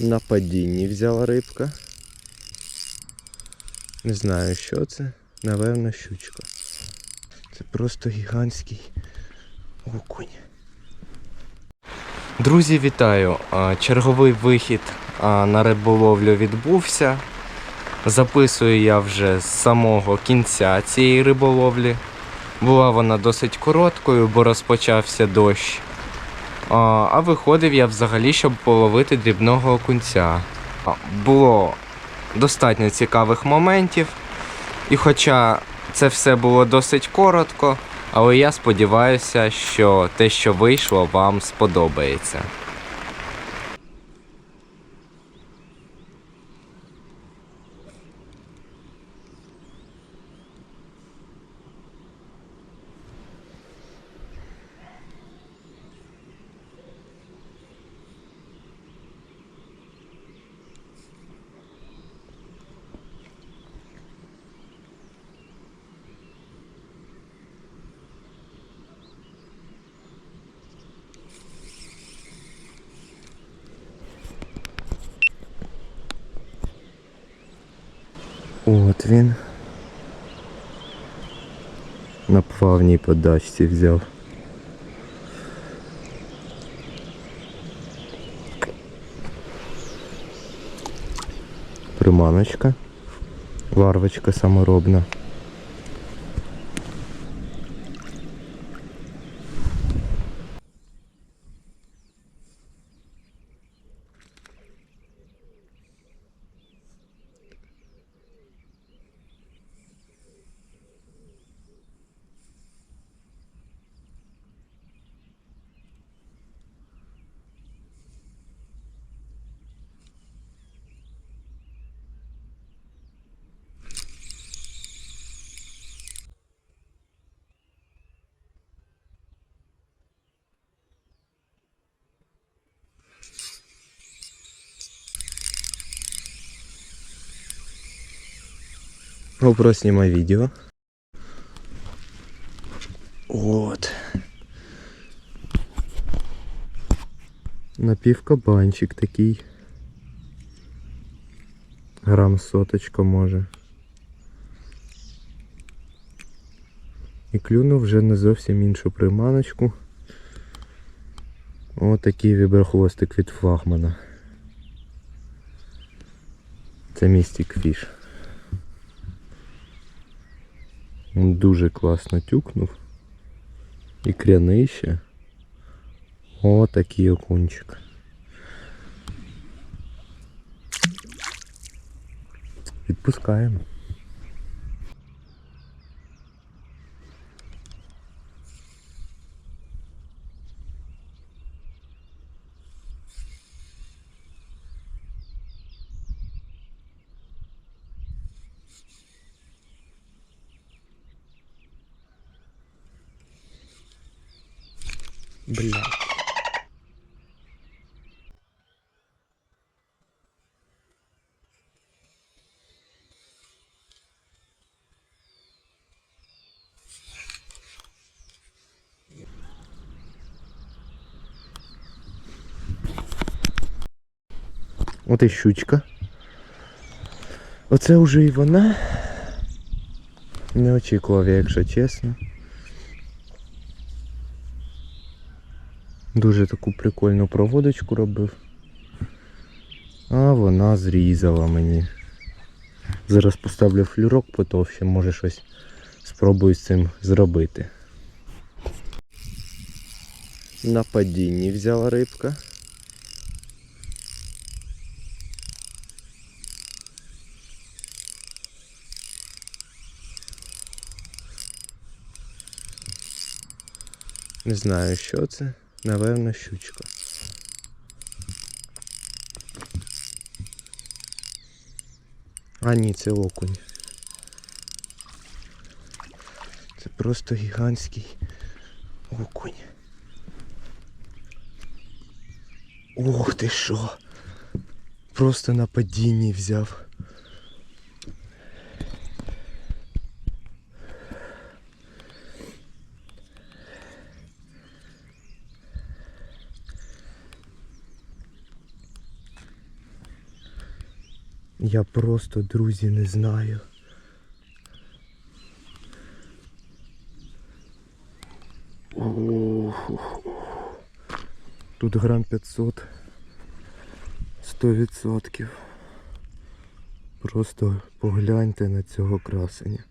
На падінні взяла рибка. Не знаю, що це. Наверно, щучка. Це просто гігантський окунь. Друзі, вітаю! Черговий вихід на риболовлю відбувся. Записую я вже з самого кінця цієї риболовлі. Була вона досить короткою, бо розпочався дощ. А, виходив я взагалі, щоб половити дрібного окунця. Було достатньо цікавих моментів. І хоча це все було досить коротко, але я сподіваюся, що те, що вийшло, вам сподобається. От він. На плавній подачці взяв. Приманочка. Варвочка саморобна. GoPro снимай видео. Вот. Напівкабанчик такий. Грам соточка може. І клюнув вже на зовсім іншу приманочку. Отакий віброхвостик від флагмана. Це містік фіш. Він дуже класно тюкнув. І крянище. О, такий окунчик. Відпускаємо. Бля. От і щучка. Оце вже і вона. Не очікував я, якщо чесно. Дуже таку прикольну проводочку робив. А вона зрізала мені. Зараз поставлю флюрок потовще, може щось спробую з цим зробити. На падінні взяла рибка. Не знаю, що це. Наверно, щучка. А ні, це окунь. Це просто гігантський окунь. Ох ти що! Просто на падінні взяв. Я просто, друзі, не знаю. Ох, Тут грам 500. 100%. Просто погляньте на цього красення.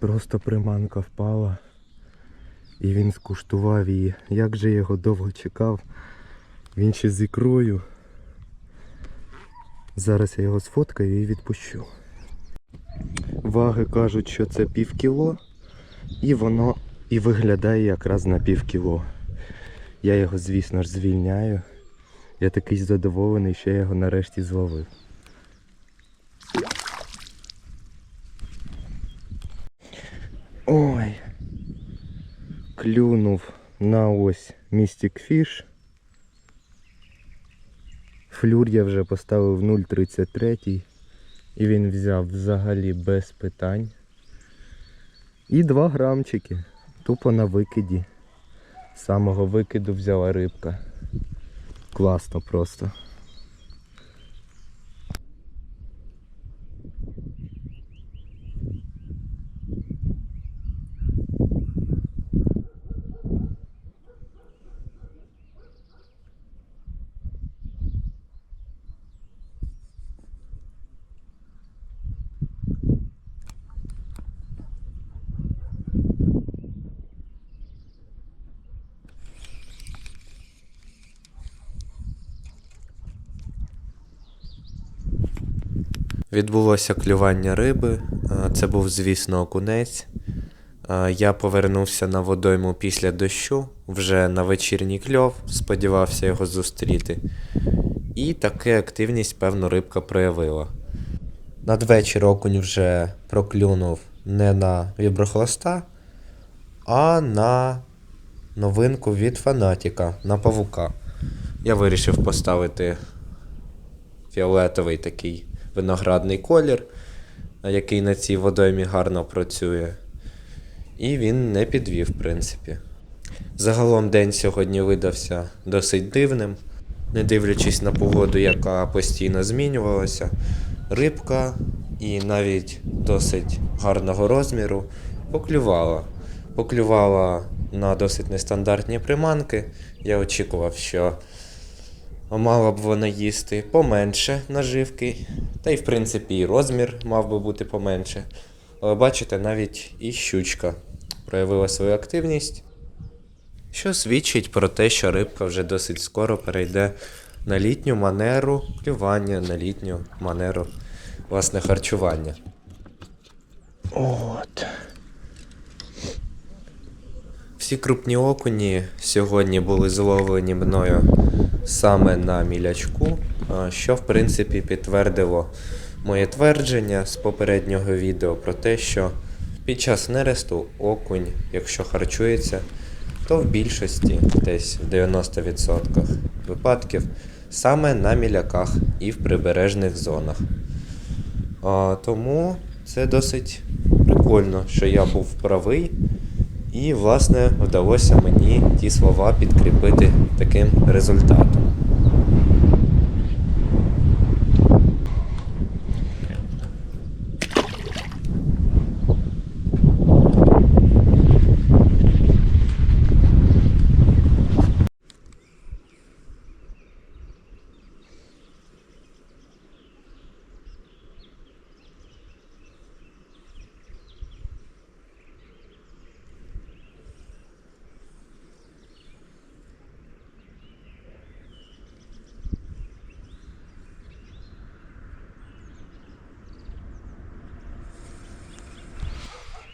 Просто приманка впала і він скуштував її. Як же його довго чекав. Він ще з ікрою. Зараз я його сфоткаю і відпущу. Ваги кажуть, що це пів кіло, і воно і виглядає якраз на пів кіло. Я його, звісно ж, звільняю. Я такий задоволений, що я його нарешті зловив. Клюнув на ось Mystic Fish. Флюр я вже поставив 0,33 і він взяв взагалі без питань. І 2 грамчики. Тупо на викиді. З самого викиду взяла рибка. Класно просто. Відбулося клювання риби. Це був, звісно, окунець. Я повернувся на водойму після дощу, вже на вечірній кльов, сподівався його зустріти. І таку активність, певно, рибка проявила. Надвечір окунь вже проклюнув не на віброхвоста, а на новинку від фанатіка на павука. Я вирішив поставити фіолетовий такий виноградний колір, який на цій водоймі гарно працює. І він не підвів, в принципі. Загалом день сьогодні видався досить дивним, не дивлячись на погоду, яка постійно змінювалася. Рибка і навіть досить гарного розміру поклювала. Поклювала на досить нестандартні приманки. Я очікував, що Мала б вона їсти поменше наживки, та й в принципі і розмір мав би бути поменше. Але бачите, навіть і щучка проявила свою активність, що свідчить про те, що рибка вже досить скоро перейде на літню манеру клювання, на літню манеру власне харчування. От. Всі крупні окуні сьогодні були зловлені мною саме на мілячку, що в принципі підтвердило моє твердження з попереднього відео про те, що під час нересту окунь, якщо харчується, то в більшості, десь в 90% випадків, саме на міляках і в прибережних зонах. А, тому це досить прикольно, що я був правий. І, власне, вдалося мені ті слова підкріпити таким результатом.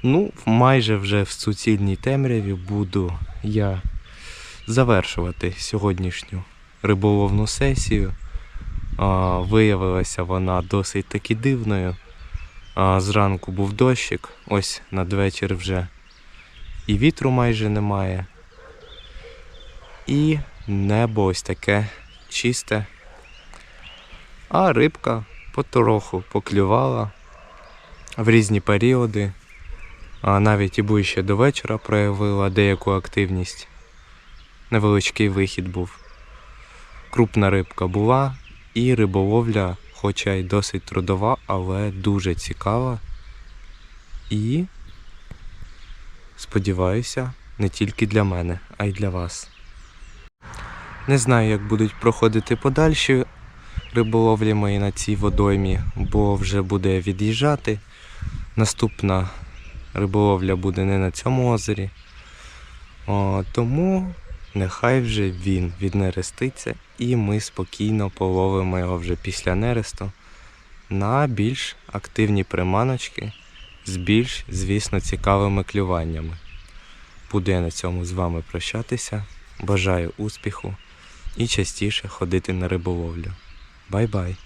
Ну, майже вже в суцільній темряві буду я завершувати сьогоднішню риболовну сесію. А, виявилася вона досить таки дивною. А, зранку був дощик, ось надвечір вже і вітру майже немає. І небо ось таке чисте. А рибка потроху поклювала в різні періоди навіть і ближче до вечора проявила деяку активність. невеличкий вихід був. Крупна рибка була, і риболовля, хоча й досить трудова, але дуже цікава. І сподіваюся, не тільки для мене, а й для вас. Не знаю, як будуть проходити подальші риболовлі мої на цій водоймі, бо вже буде від'їжджати. Наступна риболовля буде не на цьому озері. О, тому нехай вже він віднереститься, і ми спокійно половимо його вже після нересту на більш активні приманочки з більш, звісно, цікавими клюваннями. Буду я на цьому з вами прощатися. Бажаю успіху і частіше ходити на риболовлю. Бай-бай!